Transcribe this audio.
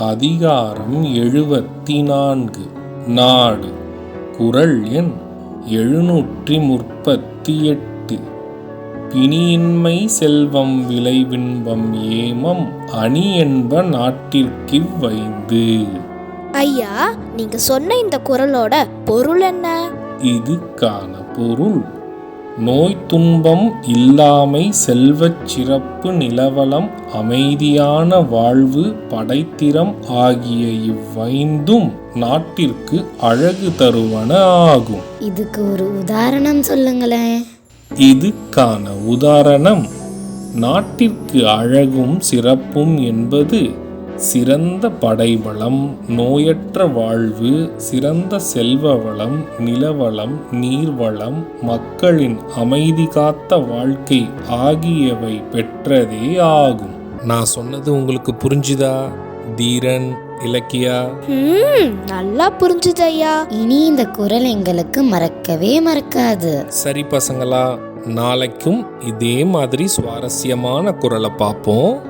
அதிகாரம் எழுபத்தி நான்கு நாடு. குறள் எண் எழுநூற்றி முப்பத்தி எட்டு பிணியின்மை செல்வம் விளைவின்பம் ஏமம் அணி என்ப நாட்டிற்கிவ்வைந்து ஐயா நீங்க சொன்ன இந்த குரலோட பொருள் என்ன? இதுக்கான பொருள் நோய் துன்பம் இல்லாமை செல்வச் சிறப்பு நிலவலம் அமைதியான வாழ்வு படைத்திறம் ஆகிய இவ்வைந்தும் நாட்டிற்கு அழகு தருவன ஆகும். இதுக்கு ஒரு உதாரணம் சொல்லுங்களேன் இதுக்கான உதாரணம் நாட்டிற்கு அழகும் சிறப்பும் என்பது சிறந்த படைபலம் நோயற்ற வாழ்வு சிறந்த செல்வ வளம் நிலவளம் நீர்வளம் மக்களின் அமைதி காத்த வாழ்க்கை ஆகியவை பெற்றதே ஆகும். நான் சொன்னது உங்களுக்கு புரிஞ்சுதா? தீரன் இலக்கியா? ம் நல்லா புரிஞ்சுது ஐயா இனி இந்த குரல் எங்களுக்கு மறக்கவே மறக்காது. சரி பசங்களா நாளைக்கும் இதே மாதிரி சுவாரஸ்யமான குரலை பார்ப்போம்.